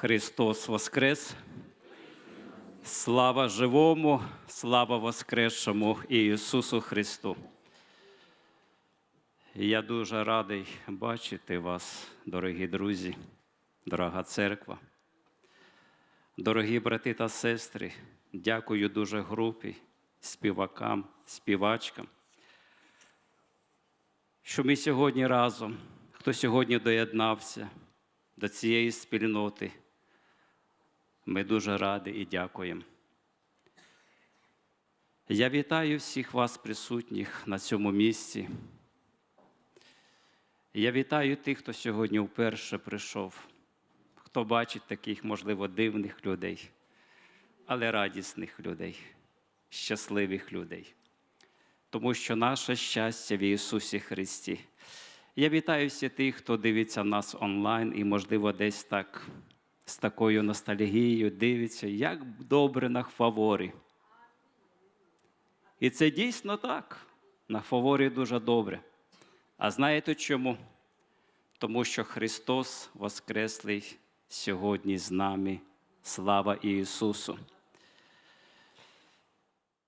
Христос Воскрес! Слава живому, слава Воскресшому Ісусу Христу! Я дуже радий бачити вас, дорогі друзі, дорога церква. Дорогі брати та сестри, дякую дуже групі, співакам, співачкам, що ми сьогодні разом, хто сьогодні доєднався до цієї спільноти. Ми дуже раді і дякуємо. Я вітаю всіх вас, присутніх на цьому місці. Я вітаю тих, хто сьогодні вперше прийшов, хто бачить таких, можливо, дивних людей, але радісних людей, щасливих людей. Тому що наше щастя в Ісусі Христі. Я вітаю всіх тих, хто дивиться нас онлайн і, можливо, десь так з такою ностальгією дивиться, як добре на фаворі. І це дійсно так. На фаворі дуже добре. А знаєте чому? Тому що Христос Воскреслий сьогодні з нами. Слава Ісусу!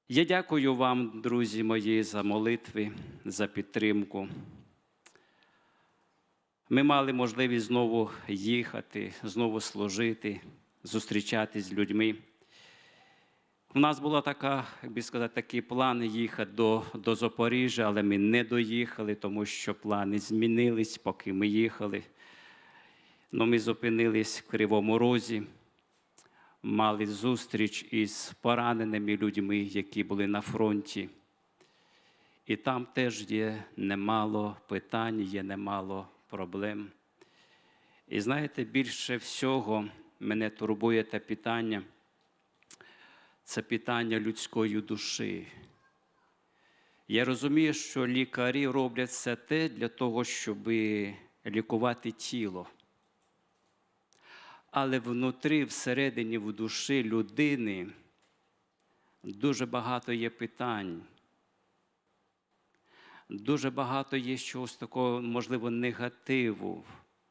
Я дякую вам, друзі мої, за молитви, за підтримку. Ми мали можливість знову їхати, знову служити, зустрічатись з людьми. У нас була така, як би сказати, такий план їхати до, до Запоріжжя, але ми не доїхали, тому що плани змінились, поки ми їхали. Ну, ми зупинились в Кривому Розі, мали зустріч із пораненими людьми, які були на фронті. І там теж є немало питань, є немало проблем. І знаєте, більше всього мене турбує те питання це питання людської душі. Я розумію, що лікарі роблять все те для того, щоб лікувати тіло. Але внутрі, всередині, в душі людини дуже багато є питань. Дуже багато є чогось такого, можливо, негативу,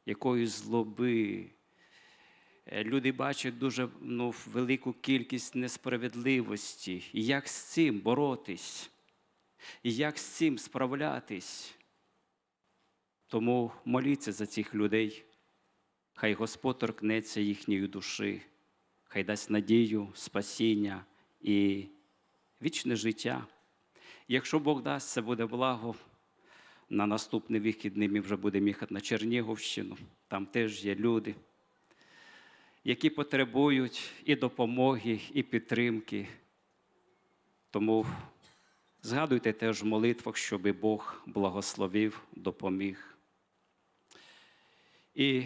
якоїсь злоби. Е, Люди бачать дуже ну, велику кількість несправедливості. І як з цим боротись? І як з цим справлятись? Тому моліться за цих людей. Хай Господь торкнеться їхньої душі, хай дасть надію, спасіння і вічне життя. Якщо Бог дасть, це буде благо. На наступний вихідний ми вже будемо їхати на Чернігівщину. Там теж є люди, які потребують і допомоги, і підтримки. Тому згадуйте теж в молитвах, щоб Бог благословив, допоміг. І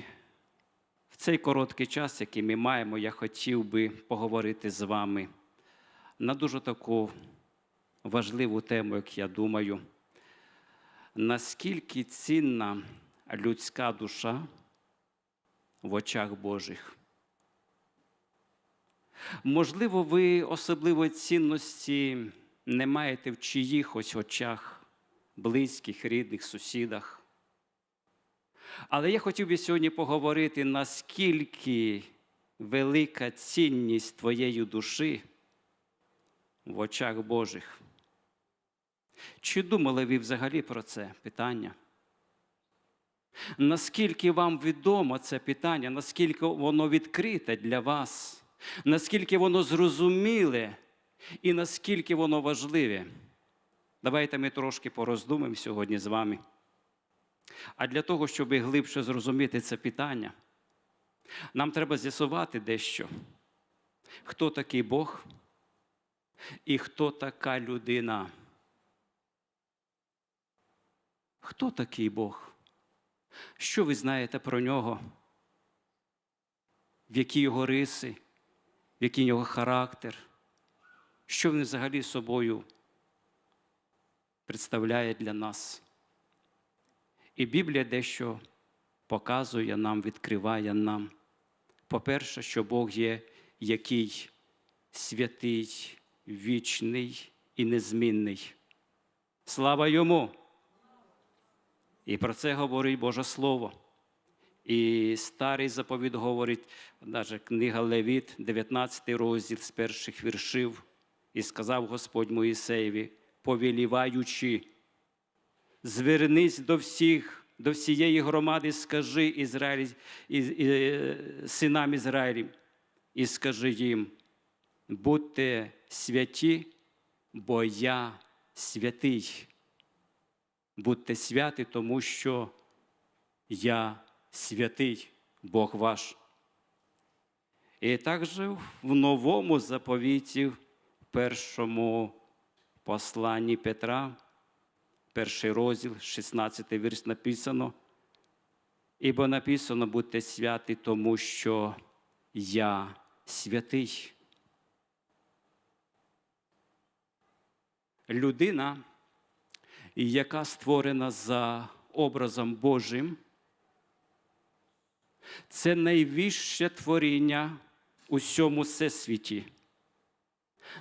в цей короткий час, який ми маємо, я хотів би поговорити з вами на дуже таку важливу тему, як я думаю, наскільки цінна людська душа в очах Божих. Можливо, ви особливої цінності не маєте в чиїхось очах, близьких, рідних, сусідах. Але я хотів би сьогодні поговорити, наскільки велика цінність твоєї душі в очах Божих. Чи думали ви взагалі про це питання? Наскільки вам відомо це питання, наскільки воно відкрите для вас, наскільки воно зрозуміле і наскільки воно важливе? Давайте ми трошки пороздумаємо сьогодні з вами. А для того, щоб глибше зрозуміти це питання, нам треба з'ясувати дещо, хто такий Бог і хто така людина. Хто такий Бог? Що ви знаєте про нього? В які його риси, в який його характер? Що він взагалі собою представляє для нас? І Біблія дещо показує нам, відкриває нам. По-перше, що Бог є який святий, вічний і незмінний. Слава йому! І про це говорить Боже Слово. І старий заповіт говорить, навіть книга Левіт, 19 розділ з перших віршів, і сказав Господь Моїсеєві, повеліваючи, звернись до всіх, до всієї громади, скажи Ізраїль, і, і, е, синам Ізраїлів, і скажи їм, будьте святі, бо я святий. Будьте святі, тому що я святий Бог ваш. І також в новому заповіті, в першому посланні Петра, перший розділ, 16 вірш написано. Ібо написано, будьте святі, тому що я святий. Людина, яка створена за образом Божим, це найвище творіння у всьому всесвіті.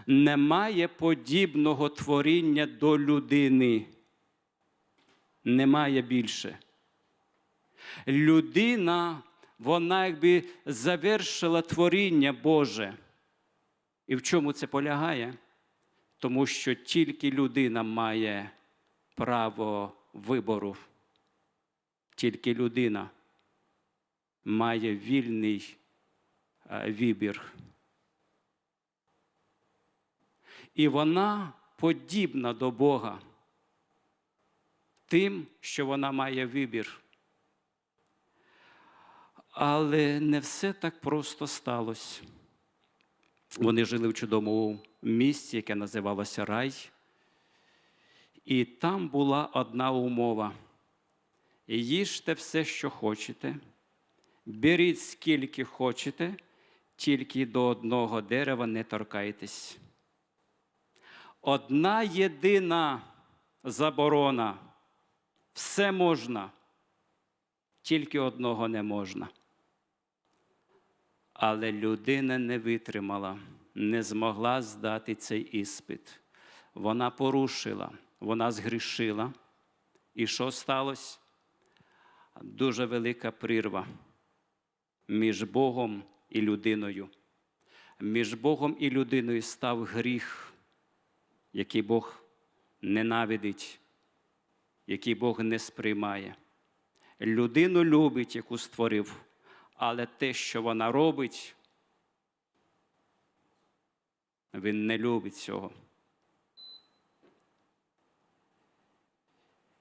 Немає подібного творіння до людини. Немає більше. Людина, вона якби завершила творіння Боже. І в чому це полягає? Тому що тільки людина має право вибору. Тільки людина має вільний е, вибір. І вона подібна до Бога тим, що вона має вибір. Але не все так просто сталося. Вони жили в чудовому місці, яке називалося Рай. І там була одна умова: їжте все, що хочете, беріть скільки хочете, тільки до одного дерева не торкайтесь. Одна єдина заборона. Все можна, тільки одного не можна. Але людина не витримала, не змогла здати цей іспит. Вона порушила, вона згрішила. І що сталося? Дуже велика прірва між Богом і людиною. Між Богом і людиною став гріх, який Бог ненавидить, який Бог не сприймає. Людину любить, яку створив, але те, що вона робить, він не любить цього.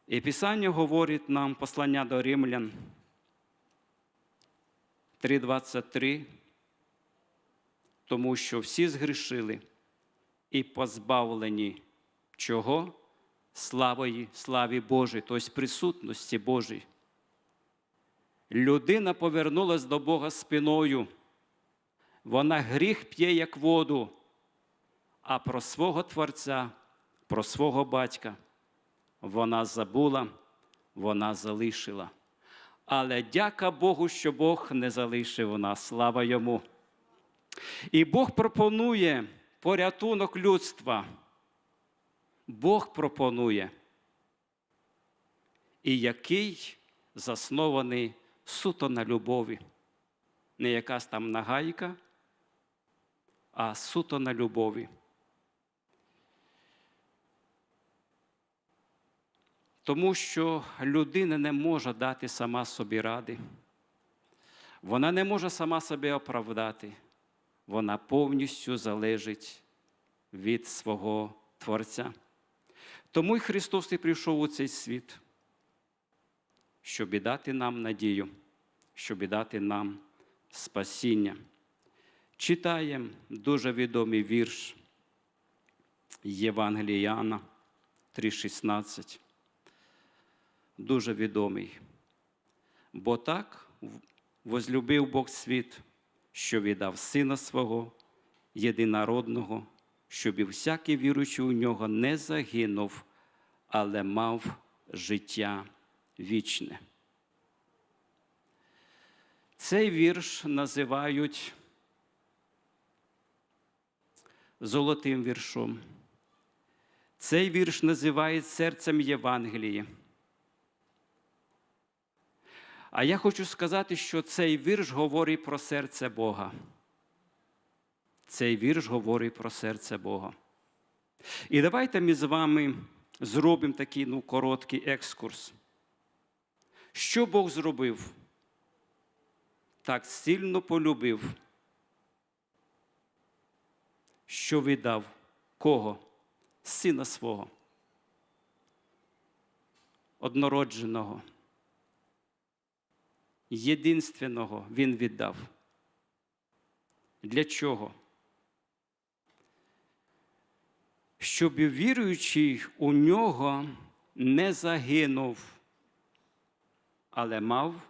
І Писання говорить нам послання до римлян 3.23, тому що всі згрішили і позбавлені чого? Славої, славі Божій, тобто присутності Божій. Людина повернулась до Бога спиною. Вона гріх п'є, як воду, а про свого Творця, про свого батька вона забула, вона залишила. Але дяка Богу, що Бог не залишив нас, слава йому. І Бог пропонує порятунок людства. Бог пропонує, і який заснований суто на любові. Не якась там нагайка, а суто на любові. Тому що людина не може дати сама собі ради. Вона не може сама себе оправдати. Вона повністю залежить від свого Творця. Тому й Христос і прийшов у цей світ, щоб і дати нам надію, щоб дати нам спасіння. Читаємо дуже відомий вірш Євангеліяна 3,16. Дуже відомий. Бо так возлюбив Бог світ, що віддав Сина свого, єдинородного, щоб і всякий віруючий у нього не загинув, але мав життя вічне. Цей вірш називають золотим віршом. Цей вірш називають серцем Євангелії. А я хочу сказати, що цей вірш говорить про серце Бога. Цей вірш говорить про серце Бога. І давайте ми з вами зробимо такий ну, короткий екскурс. Що Бог зробив? Так сильно полюбив, що віддав кого? Сина свого, однородженого, єдинственного Він віддав. Для чого? Щоб віруючий у нього не загинув, але мав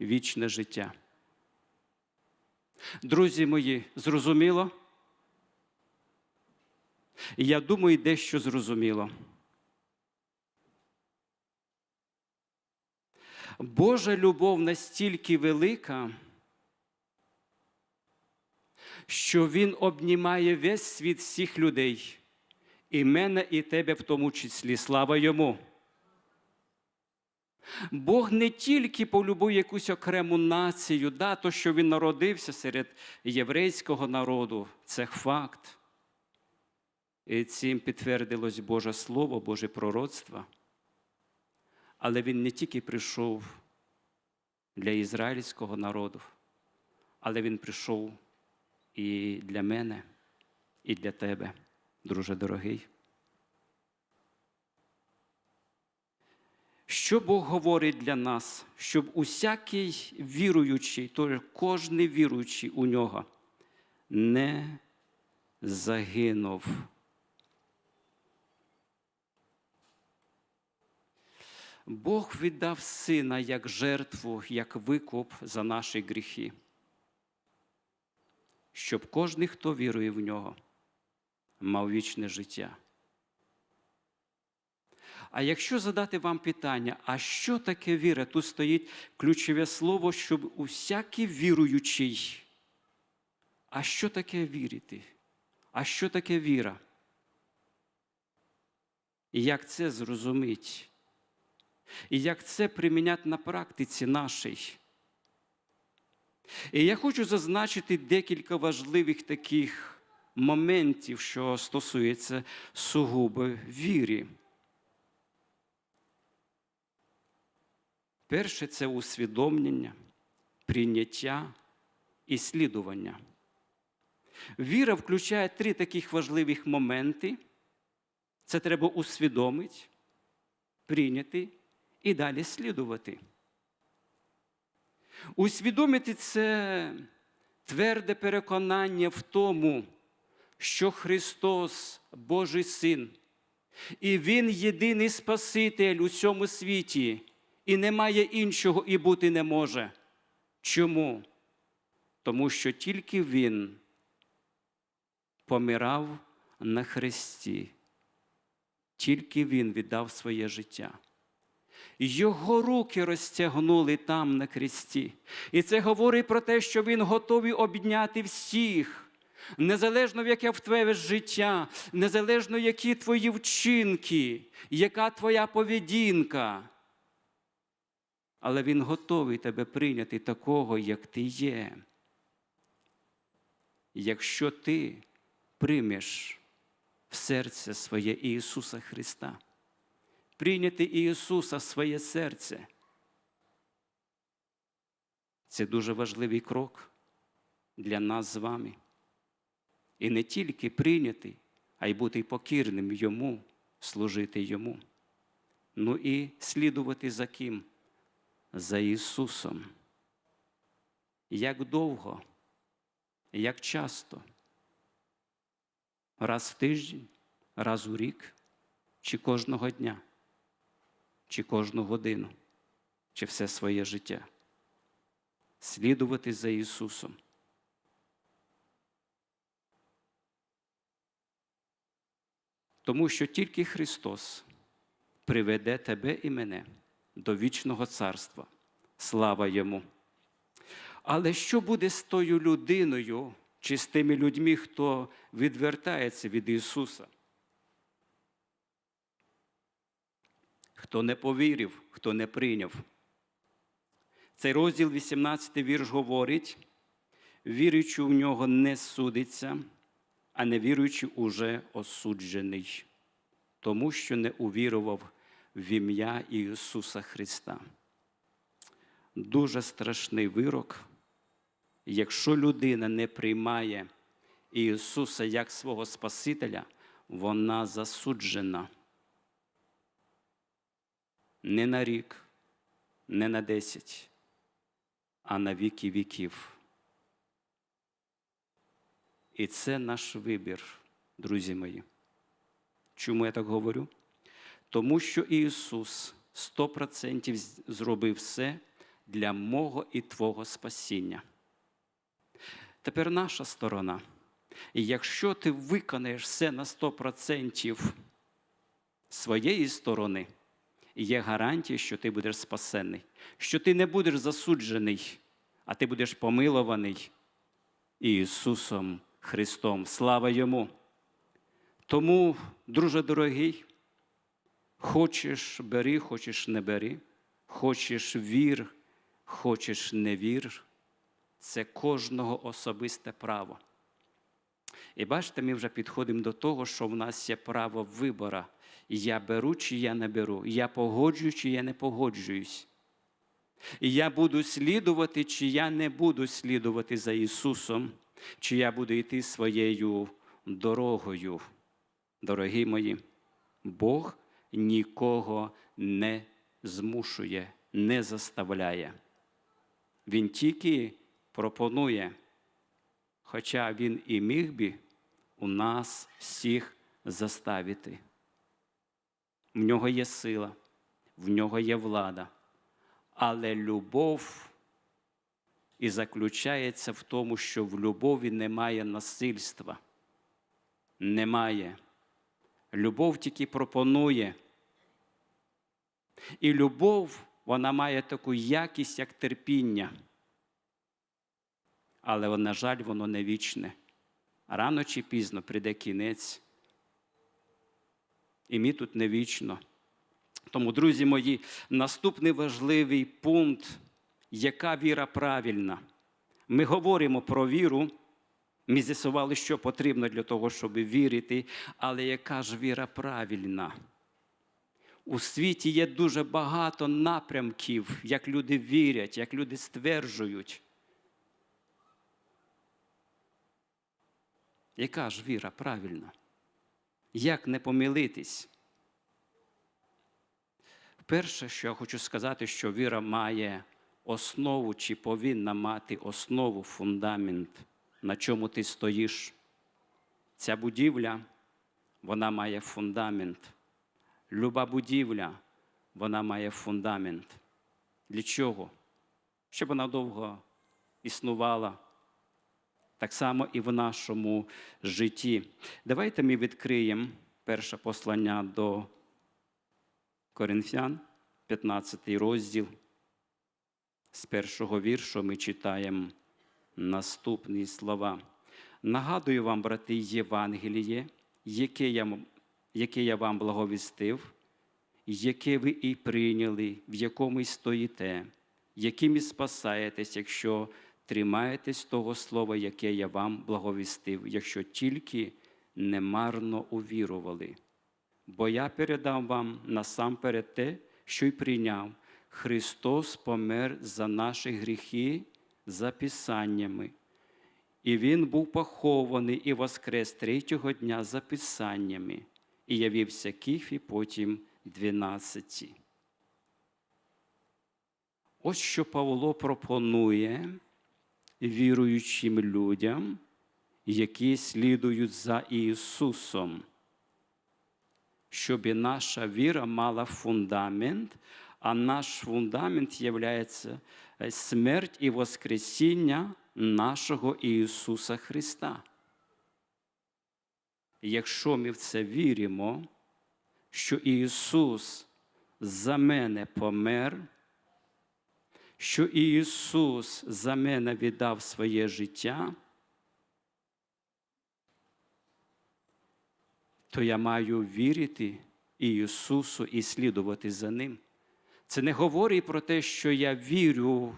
вічне життя. Друзі мої, зрозуміло? Я думаю, дещо зрозуміло. Божа любов настільки велика, що Він обнімає весь світ всіх людей, і мене, і тебе в тому числі. Слава йому. Бог не тільки полюбив якусь окрему націю, да, то, що він народився серед єврейського народу, це факт. І цим підтвердилось Боже Слово, Боже пророцтво. Але він не тільки прийшов для ізраїльського народу, але він прийшов і для мене, і для тебе, друже дорогий. Що Бог говорить для нас, щоб усякий віруючий, то кожний віруючий у нього не загинув. Бог віддав сина як жертву, як викуп за наші гріхи, щоб кожен, хто вірує в нього, мав вічне життя. А якщо задати вам питання, а що таке віра? Тут стоїть ключове слово, щоб усякий віруючий. А що таке вірити? А що таке віра? І як це зрозуміти? І як це приміняти на практиці нашій? І я хочу зазначити декілька важливих таких моментів, що стосується сугубо вірі. Перше це усвідомлення, прийняття і слідування. Віра включає три таких важливих моменти. Це треба усвідомити, прийняти і далі слідувати. Усвідомити це тверде переконання в тому, що Христос Божий Син, і Він єдиний Спаситель у цьому світі, і немає іншого і бути не може. Чому? Тому що тільки Він помирав на хресті, тільки Він віддав своє життя. Його руки розтягнули там на хресті. І це говорить про те, що Він готовий обняти всіх, незалежно в яке в твоє життя, незалежно які твої вчинки, яка твоя поведінка. Але Він готовий тебе прийняти такого, як ти є. Якщо ти приймеш в серце своє Ісуса Христа прийняти Ісуса в своє серце. Це дуже важливий крок для нас з вами. І не тільки прийняти, а й бути покірним Йому, служити Йому. Ну і слідувати за ким? За Ісусом. Як довго, як часто? Раз в тиждень, раз у рік чи кожного дня? Чи кожну годину, чи все своє життя. Слідувати за Ісусом. Тому що тільки Христос приведе тебе і мене до вічного царства. Слава Йому. Але що буде з тою людиною чи з тими людьми, хто відвертається від Ісуса? Хто не повірив, хто не прийняв. Цей розділ 18 вірш говорить, віруючи в нього не судиться, а невіруючий уже осуджений, тому що не увірував в ім'я Ісуса Христа. Дуже страшний вирок, якщо людина не приймає Ісуса як свого Спасителя, вона засуджена. Не на рік, не на десять, а на віки віків. І це наш вибір, друзі мої. Чому я так говорю? Тому що Ісус 100% зробив все для мого і Твого спасіння. Тепер наша сторона. І якщо ти виконаєш все на 100% своєї сторони, є гарантія, що ти будеш спасений, що ти не будеш засуджений, а ти будеш помилований Ісусом Христом. Слава Йому! Тому, друже дорогий, хочеш бери, хочеш не бери, хочеш вір, хочеш не вір, це кожного особисте право. І бачите, ми вже підходимо до того, що в нас є право вибора. Я беру чи я не беру, я погоджую, чи я не погоджуюсь. Я буду слідувати, чи я не буду слідувати за Ісусом, чи я буду йти своєю дорогою. Дорогі мої, Бог нікого не змушує, не заставляє. Він тільки пропонує, хоча Він і міг би у нас всіх заставити. В нього є сила, в нього є влада, але любов і заключається в тому, що в любові немає насильства. Немає. Любов тільки пропонує. І любов, вона має таку якість, як терпіння. Але, на жаль, воно не вічне. Рано чи пізно прийде кінець. І ми тут не вічно. Тому, друзі мої, наступний важливий пункт, яка віра правильна. Ми говоримо про віру. Ми з'ясували, що потрібно для того, щоб вірити, але яка ж віра правильна? У світі є дуже багато напрямків, як люди вірять, як люди стверджують. Яка ж віра правильна? Як не помилитись? Перше, що я хочу сказати, що віра має основу чи повинна мати основу, фундамент, на чому ти стоїш. Ця будівля, вона має фундамент. Люба будівля, вона має фундамент. Для чого? Щоб вона довго існувала. Так само і в нашому житті. Давайте ми відкриємо перше послання до Коринфян, 15 розділ. З першого віршу ми читаємо наступні слова. Нагадую вам, брати, Євангеліє, яке я, яке я вам благовістив, яке ви і прийняли, в якому й стоїте, яким і спасаєтесь, якщо тримаєтесь того слова, яке я вам благовістив, якщо тільки немарно увірували. Бо я передам вам насамперед те, що й прийняв. Христос помер за наші гріхи за Писаннями. І Він був похований і воскрес третього дня за Писаннями, і явився Кіфі потім дванадцяті. Ось що Павло пропонує віруючим людям, які слідують за Ісусом, щоб наша віра мала фундамент, а наш фундамент є смерть і Воскресіння нашого Ісуса Христа. Якщо ми в це віримо, що Ісус за мене помер, що Ісус за мене віддав своє життя, то я маю вірити Ісусу і слідувати за Ним. Це не говорить про те, що я вірю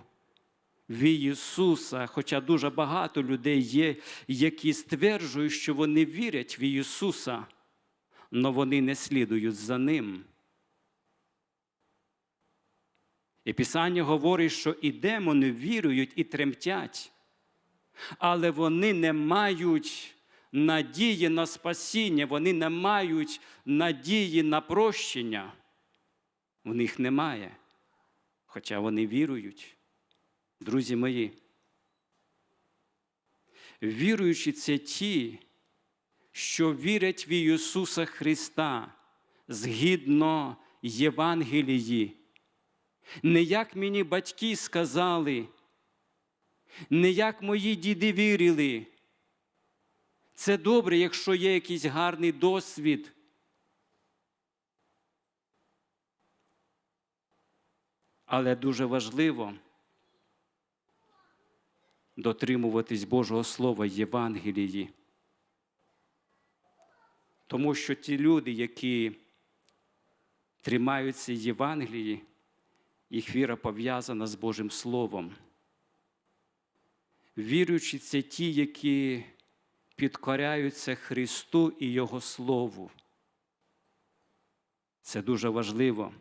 в Ісуса, хоча дуже багато людей є, які стверджують, що вони вірять в Ісуса, але вони не слідують за Ним. І Писання говорить, що і демони вірують і тремтять, але вони не мають надії на спасіння, вони не мають надії на прощення. В них немає, хоча вони вірують. Друзі мої, віруючі це ті, що вірять в Ісуса Христа згідно Євангелії. Не як мені батьки сказали, не як мої діди вірили. Це добре, якщо є якийсь гарний досвід. Але дуже важливо дотримуватись Божого Слова Євангелії. Тому що ті люди, які тримаються Євангелії, їх віра пов'язана з Божим Словом. Віруючі це ті, які підкоряються Христу і Його Слову. Це дуже важливо.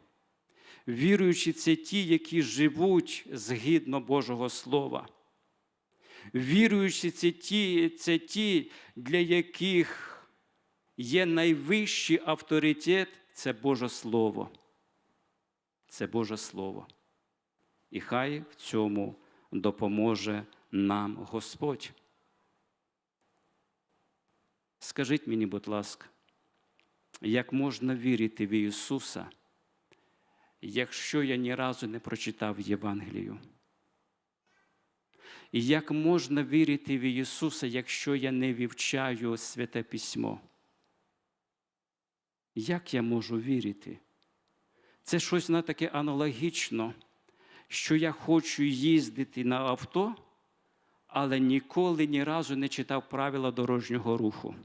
Віруючі це ті, які живуть згідно Божого Слова. Віруючі це ті, це ті, для яких є найвищий авторитет це Боже Слово. Це Боже Слово. І хай в цьому допоможе нам Господь. Скажіть мені, будь ласка, як можна вірити в Ісуса, якщо я ні разу не прочитав Євангелію? І як можна вірити в Ісуса, якщо я не вивчаю Святе Письмо? Як я можу вірити? Це щось на таке аналогічно, що я хочу їздити на авто, але ніколи ні разу не читав правила дорожнього руху.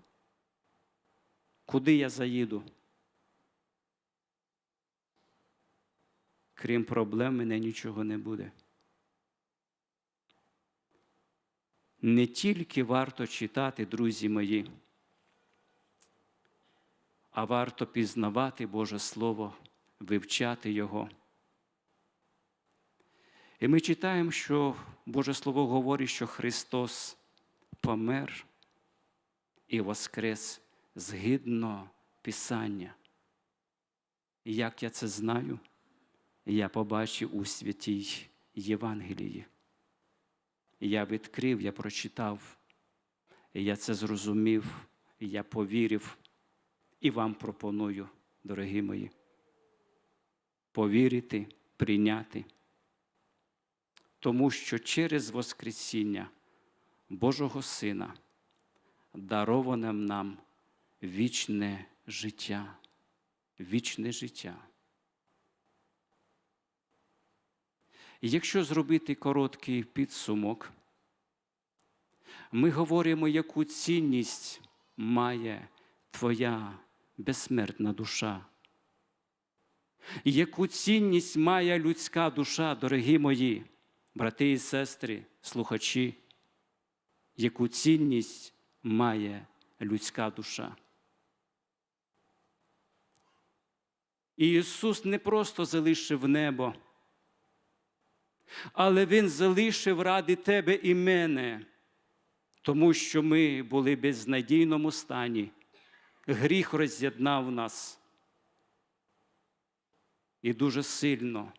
Куди я заїду? Крім проблем, мене нічого не буде. Не тільки варто читати, друзі мої, а варто пізнавати Боже Слово, вивчати Його. І ми читаємо, що Боже Слово говорить, що Христос помер і воскрес згідно Писання. Як я це знаю, я побачив у святій Євангелії. Я відкрив, я прочитав, я це зрозумів, я повірив і вам пропоную, дорогі мої, повірити, прийняти, тому що через Воскресіння Божого Сина дароване нам вічне життя, вічне життя. І Якщо зробити короткий підсумок, ми говоримо, яку цінність має твоя безсмертна душа. Яку цінність має людська душа, дорогі мої, брати і сестри, слухачі, яку цінність має людська душа. І Ісус не просто залишив небо, але Він залишив ради тебе і мене, тому що ми були в безнадійному стані. Гріх роз'єднав нас і дуже сильно.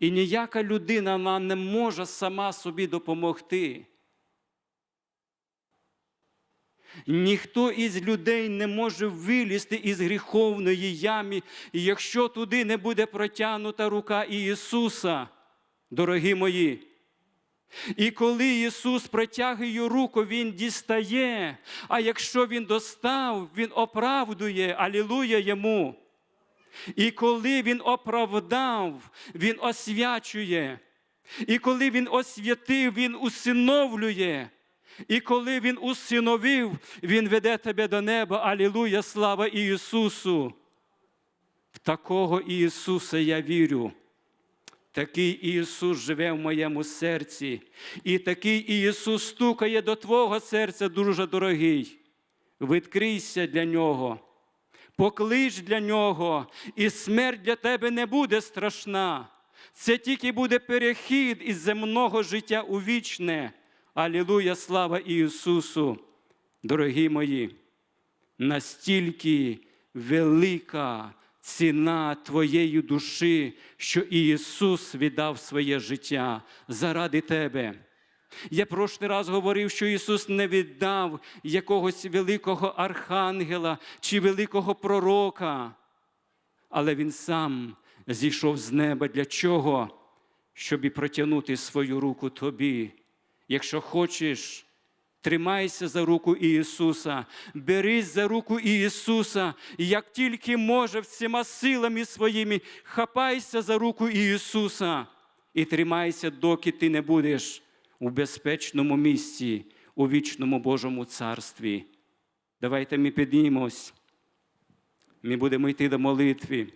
І ніяка людина вона не може сама собі допомогти. Ніхто із людей не може вилізти із гріховної ями, якщо туди не буде протягнута рука Ісуса, дорогі мої. І коли Ісус протягує руку, Він дістає, а якщо Він достав, Він оправдує, алілуя йому. І коли Він оправдав, Він освячує. І коли Він освятив, Він усиновлює. І коли Він усиновив, Він веде тебе до неба. Алілуя, слава Ісусу. В такого Ісуса я вірю. Такий Ісус живе в моєму серці, і такий Ісус стукає до Твого серця, дуже дорогий. Відкрийся для Нього, поклич для Нього, і смерть для тебе не буде страшна. Це тільки буде перехід із земного життя у вічне. Алілуя, слава Ісусу! Дорогі мої! настільки велика ціна твоєї душі, що Ісус віддав своє життя заради тебе. Я прошлий раз говорив, що Ісус не віддав якогось великого архангела чи великого пророка, але Він сам зійшов з неба для чого? Щоб і протягнути свою руку тобі. Якщо хочеш, Тримайся за руку Ісуса, берись за руку Ісуса, як тільки може всіма силами своїми, хапайся за руку Ісуса і тримайся, доки ти не будеш у безпечному місці, у вічному Божому царстві. Давайте ми піднімемось, ми будемо йти до молитви.